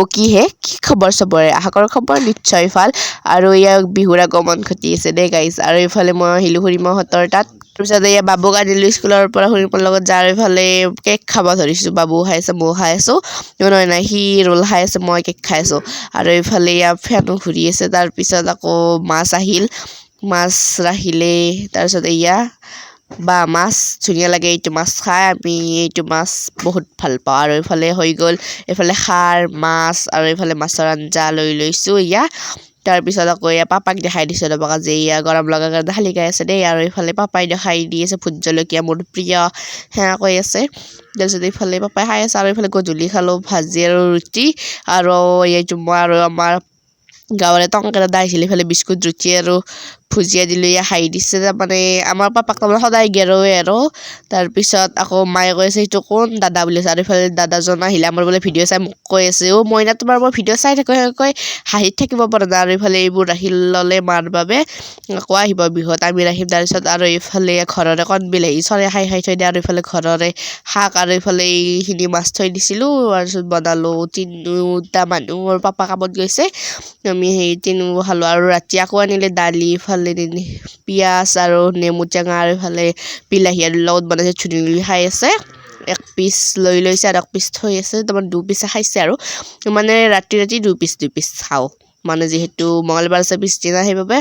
অ' কি হে? কি খবৰ চবৰে? আশা কৰোঁ খবৰ? নিশ্চয় ভালো। আৰু ইয়াক বিহুৰ আগমন ঘটি আছে দেই গাইছ আৰু এইফালে মই আহিলোঁ খুৰীমাহঁতৰ তাত। তাৰপিছত এয়া বাবুক আনিলোঁ স্কুলৰ পৰা খুৰীমাৰ লগত যাৰ এইফালে কেক খাব ধৰিছোঁ। বাবু খাই আছে, ময়ো খাই আছোঁ। নহয় সি ৰোল খাই আছে, মই কেক খাই আছোঁ। আৰু এইফালে এয়া ফেনো ঘূৰি আছে। তাৰপিছত আকৌ মাছ আহিল। মাছ ৰাখিলে, তাৰপিছত এয়া বা মাছ ধুনীয়া লাগে, এইটো মাছ খাই আমি এইটো মাছ বহুত ভালো পাওঁ। আৰু এইফালে হৈ গ'ল, এইফালে খাৰ, মাছ আৰু এইফালে মাছৰ আঞ্জা লৈ লৈছোঁ এয়া। তাৰপিছত আকৌ এয়া পাপাক দেখাই দিছোঁ ৰ'বক আজি, এয়া গৰম লগা কাৰণে শালিকাই আছে দেই। আৰু এইফালে পাপাই দেখাই দি আছে ভোট জলকীয়া মোৰ প্ৰিয়, সেয়া কৈ আছে। তাৰপিছত এইফালে পাপাই খাই আছে আৰু এইফালে গধূলি খালোঁ ভাজি আৰু ৰুটি। আৰু এইটো মই আৰু আমাৰ গাঁৱৰে টংকা দাদা আহিছিলে এইফালে বিস্কুট, ৰুটি আৰু ভুজিয়া দিলোঁ এয়া খাই দিছে তাৰমানে আমাৰ পাপাক তাৰমানে সদায় গেৰুৱে আৰু। তাৰপিছত আকৌ মায়ে কৈ আছে সেইটো কোন দাদা? বুলি আছে আৰু এইফালে দাদাজন আহিলে, আমাৰ বোলে ভিডিঅ' চাই মোক কৈ আছে, অ' মইনা তোমাৰ মই ভিডিঅ' চাই থাকোঁ সেনেকৈ হাঁহিত থাকিব পৰা নাই আৰু এইফালে এইবোৰ ৰাখি ল'লে মাৰ বাবে। আকৌ আহিব বিহুত, আমি ৰাখিম। তাৰপিছত আৰু এইফালে ঘৰৰে কণ বিলাহী চৰাই খাই খাই থৈ দিয়ে। আৰু এইফালে ঘৰৰে শাক আৰু এইফালে এইখিনি মাছ থৈ দিছিলোঁ। তাৰপিছত বনালোঁ তিনিওটা মানুহ আৰু পাপা কামত গৈছে। আমি সেই তিনিও খালোঁ আৰু ৰাতি আকৌ আনিলে দালি ইফালে পিঁয়াজ আৰু নেমু টেঙা আৰু ইফালে বিলাহী আৰু লগত বনাইছে ধুনীয়া খাই আছে। এক পিচ লৈ লৈছে আৰু এক পিচ থৈ আছে তাৰমানে দুপিচে খাইছে আৰু। মানে ৰাতি ৰাতি দুই পিচ দুই পিচ খাওঁ। মানে যিহেতু মঙলবাৰ আছে পিছদিনা সেইবাবে।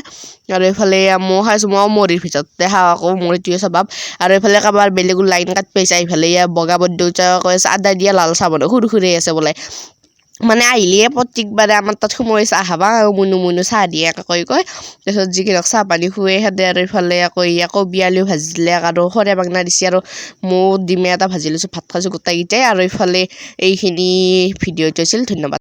আৰু এইফালে মই খাইছোঁ মই মুড়িৰ ভিতৰতে। খাওঁ আকৌ মুড়িটোৱে স্বভাৱ। আৰু এইফালে কাৰোবাৰ বেলেগো লাইন কাটিব আহিছে এইফালে ইয়াৰ বগা বদ্যুজা কৈ আছে, আদা দিয়া লাল চাহ বনাওঁ সুৰ সুৰাই আছে বোলে। মানে আহিলে প্ৰত্যেকবাৰে আমাৰ তাত সোমাই চাহ খাবা মুনু মুনু চাহ দিয়ে কৈ কৈ। তাৰপিছত যিকেইটাক চাহ পানী খুৱাই সিহঁতে আৰু এইফালে আকৌ আকৌ বিয়ালিও ভাজিলে আৰু সৰে বাগনা দিছে আৰু মৌ ডিমে এটা ভাজি লৈছোঁ, ভাত খাইছোঁ গোটেইকেইটাই আৰু ইফালে এইখিনি ভিডিঅ'টো আছিল, ধন্যবাদ।